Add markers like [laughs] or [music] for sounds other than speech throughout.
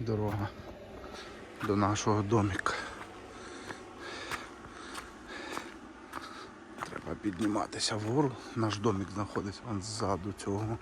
дорога до нашого домика. Треба підніматися вгору. Наш домик знаходиться вон ззаду цього.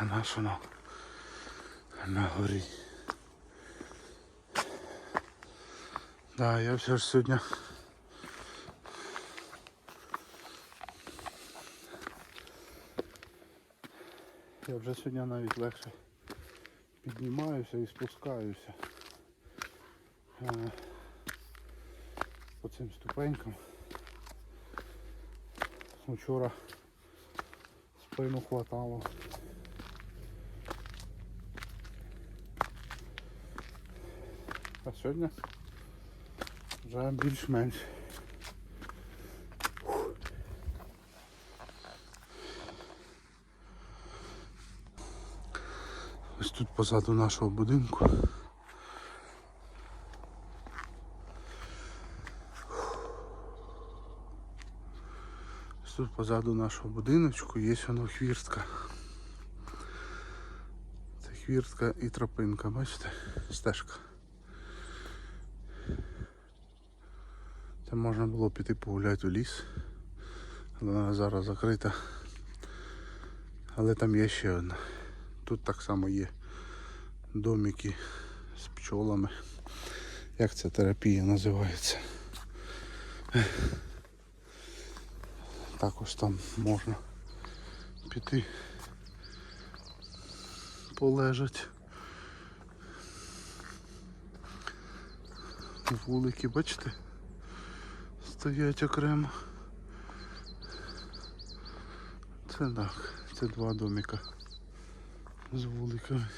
А наш воно на горі. Да, я все ж сьогодні. Я вже сьогодні навіть легше піднімаюся і спускаюся е, по цим ступенькам. Вчора спину хватало. А сьогодні вже більш-менш. Ось тут позаду нашого будинку. Ось тут позаду нашого будиночку є воно хвіртка. Це хвіртка і тропинка, бачите? Стежка. Там можна було піти погуляти у ліс. Але вона зараз закрита. Але там є ще одна. Тут так само є домики з пчолами. Як ця терапія називається? Також там можна піти полежати. Вулики, бачите? Стоять окремо. Це так, це два домика з вуликами.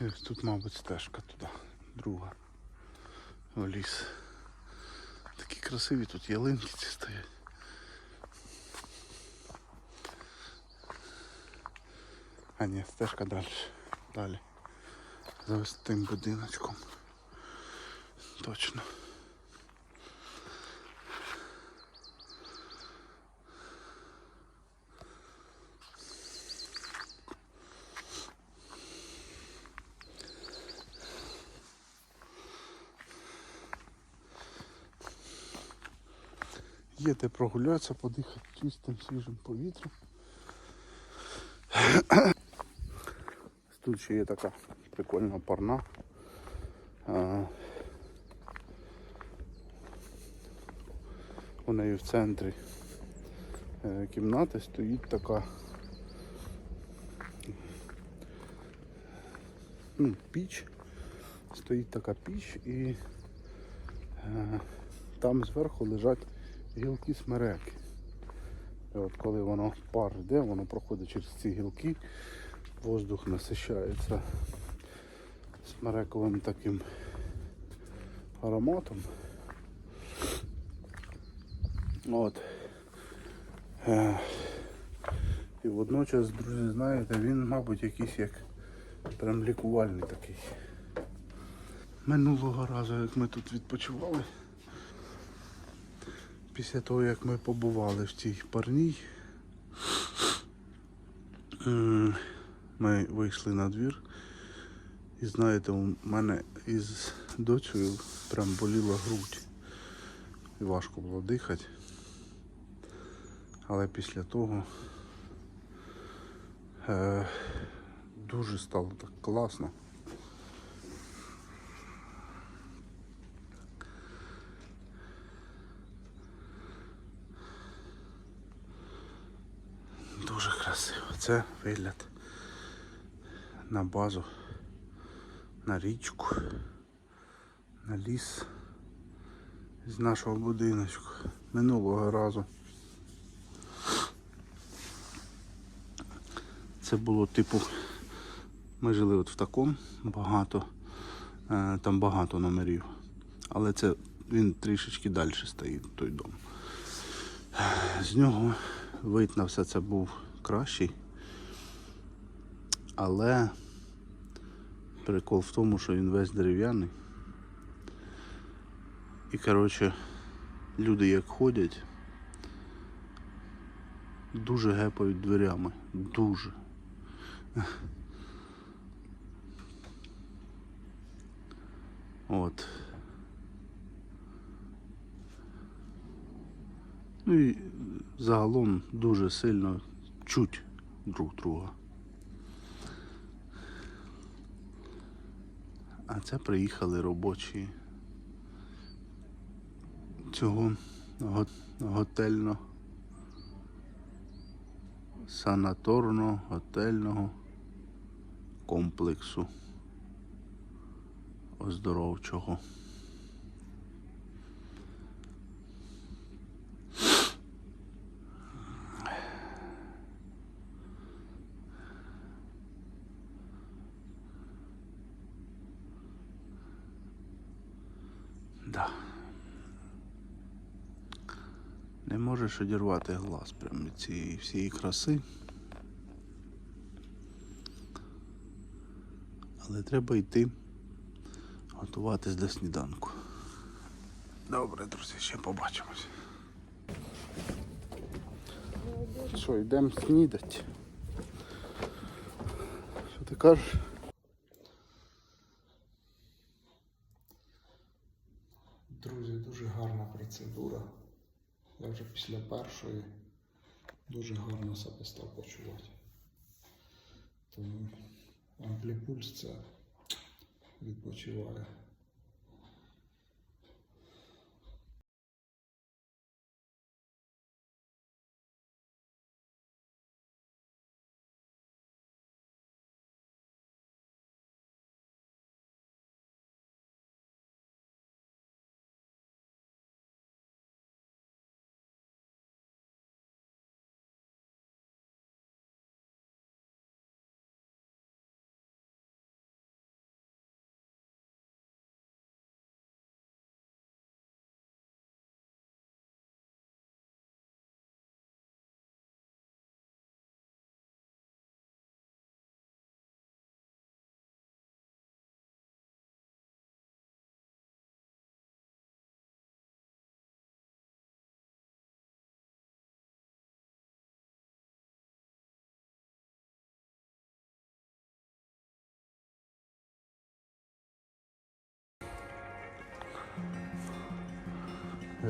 І ось тут, мабуть, стежка туди, друга. В ліс. Такі красиві тут ялинки ці стоять. А ні, стежка далі. Далі. За ось тим будиночком. Точно. Є де прогулятися, подихати чистим свіжим повітрям. Тут ще є така прикольна парна. У неї в центрі е, кімнати стоїть така ну, піч. Стоїть така піч і е, там зверху лежать гілки смереки. І от коли воно пар йде, воно проходить через ці гілки, воздух насищається смерековим таким ароматом. От. Е, І водночас, друзі, знаєте, він, мабуть, якийсь як прям лікувальний такий. Минулого разу, як ми тут відпочивали, після того, як ми побували в цій парній, ми вийшли на двір. І знаєте, у мене із дочею прям боліла грудь. І важко було дихати. Але після того е, дуже стало так класно. Дуже красиво. Це вигляд на базу, на річку, на ліс з нашого будиночку минулого разу. Це було типу, ми жили от в такому багато Е, Там багато номерів. Але це він трішечки далі стоїть, той дом. З нього вид на все це був кращий. Але прикол в тому, що він весь дерев'яний. І коротше, люди як ходять, дуже гепають дверями. Дуже. От. Ну і загалом дуже сильно чуть друг друга. А це приїхали робочі цього го- готельно санаторно готельного комплексу оздоровчого. Да. Не можеш одірвати глаз прямо від цієї всієї краси. Але треба йти готуватись до сніданку. Добре, друзі, ще побачимось. Що, йдемо снідати? Що ти кажеш? Друзі, дуже гарна процедура. Я вже після першої дуже гарно себе став почувати. Тому ампліпульс це відпочиває.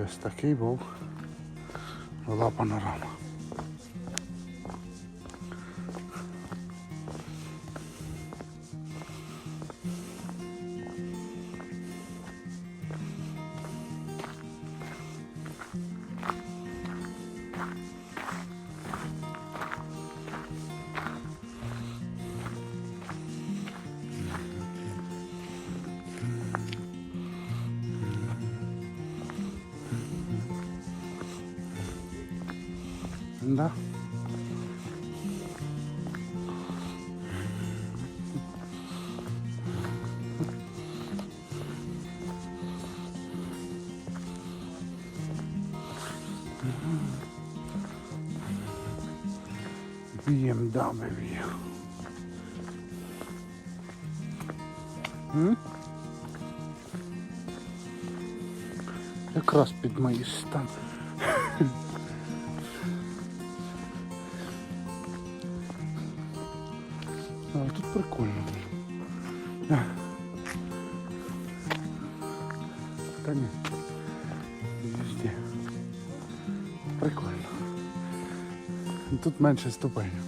Ось такий був була панорама. Да. BMW. М? Якраз під мої стан. [laughs] тут прикольно. Та ні. Везде. Прикольно. Тут менше ступенів.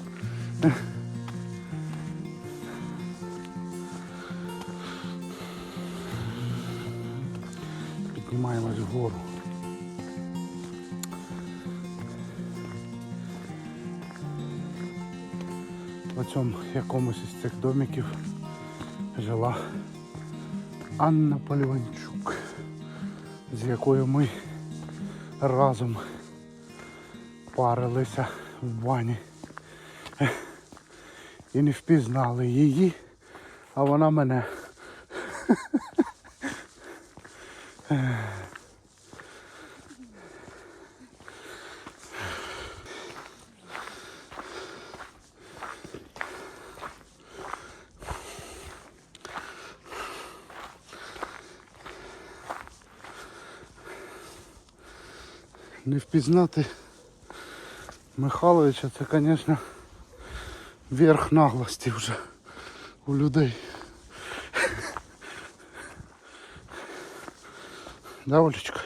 В цьому якомусь із цих домиків жила Анна Поліванчук, з якою ми разом парилися в бані. І не впізнали її, а вона мене. Не впізнати Михайловича, це, звісно, верх наглості вже у людей. Да, Олечка?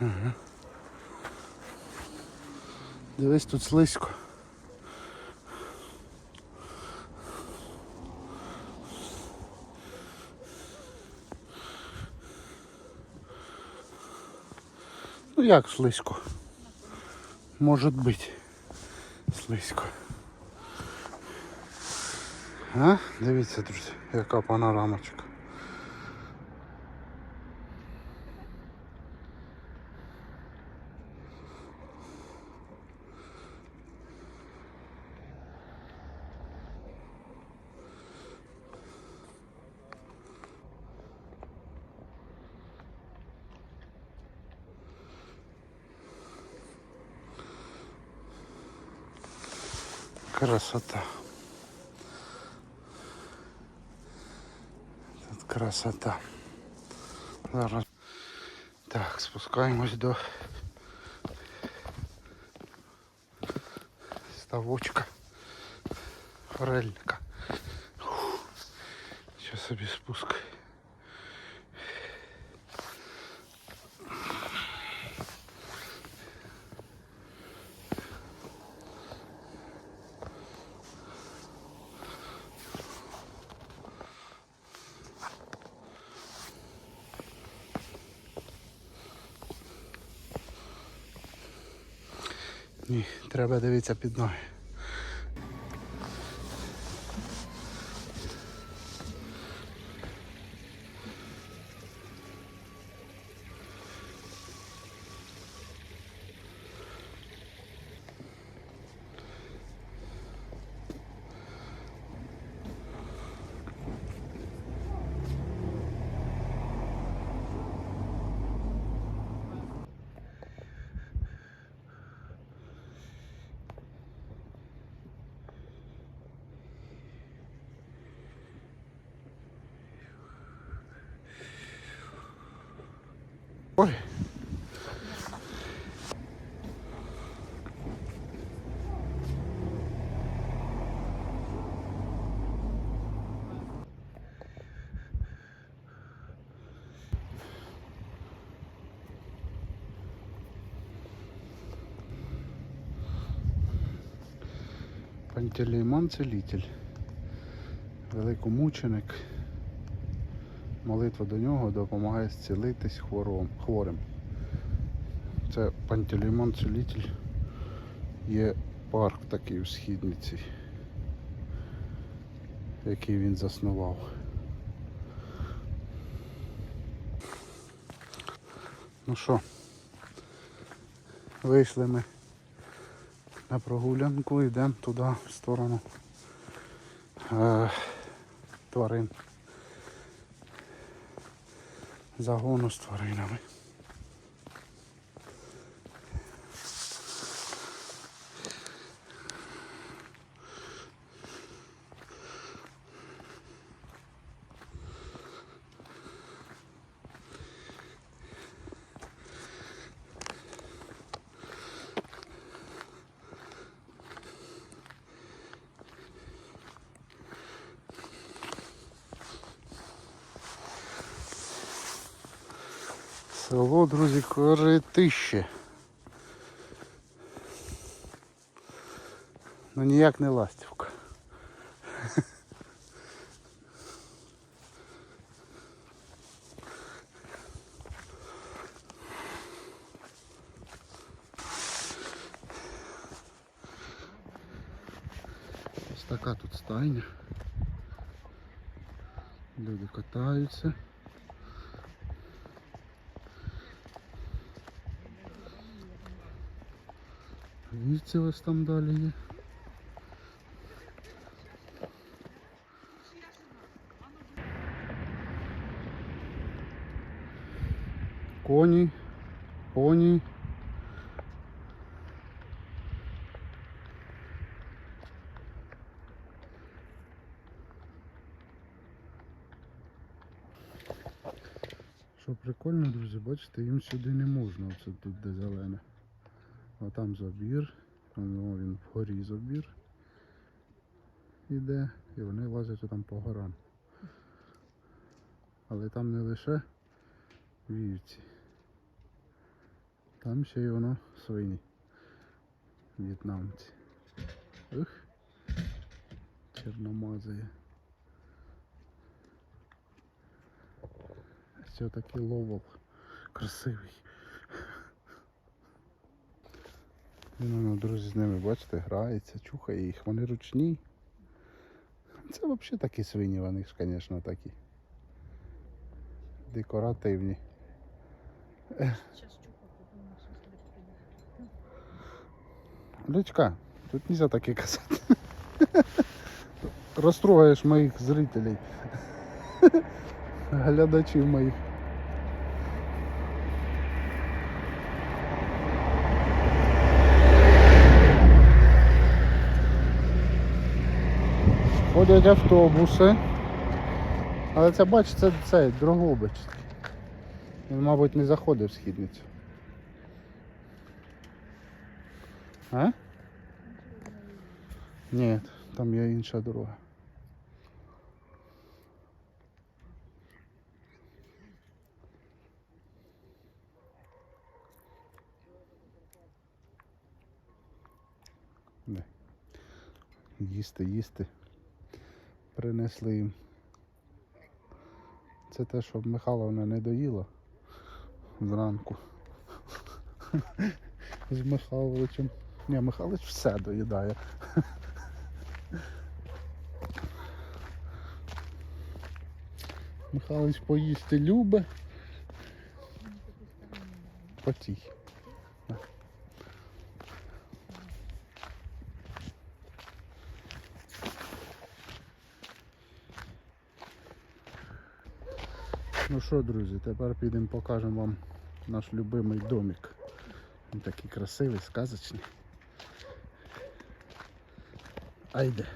Ага. Дивись, тут слизько. Ну як слизько? Може бути. Слизько. А? Дивіться, друзі, яка панорамочка. Красота. Тут красота. Так, спускаємось до ставочка. Форельника. Сейчас собі спуск. Треба дивитися під ноги. Ой. Пантелеймон целитель, великомученик. Молитва до нього допомагає зцілитись хвором, хворим. Це Пантелеймон Целитель. Є парк такий у східниці, який він заснував. Ну що, вийшли ми на прогулянку, йдемо туди в сторону е, тварин. Загону з тваринами. Село, друзі, коритище. Ну ніяк не ластівка. Ось така тут стайня. Люди катаються. Вівці ось там далі є. Коні, поні. Що прикольно, друзі, бачите, їм сюди не можна, оце тут де зелене. А там забір, воно він вгорі забір іде, і вони лазять там по горам. Але там не лише вівці. Там ще й воно свині. В'єтнамці. Ух. Чорномазає. Це такий ловол красивий. Він, ну, друзі, з ними, бачите, грається, чухає їх, вони ручні. Це взагалі такі свині, вони ж, звісно, такі. Декоративні. Лючка, тут нельзя таке казати. Розстрогаєш моїх зрителей. Глядачів моїх. Ходять автобуси. Але це бач, це цей Дрогобич. Він, мабуть, не заходив в східницю. А? Ні, там є інша дорога. Їсти, їсти. Принесли їм. Це те, що Михайловна не доїла зранку. З Михайловичем. Ні, Михайлович все доїдає. Михайлович поїсти любить. Потій. Що, друзі, тепер підемо покажемо вам наш любимий домик. Він такий красивий, сказочний. Айде.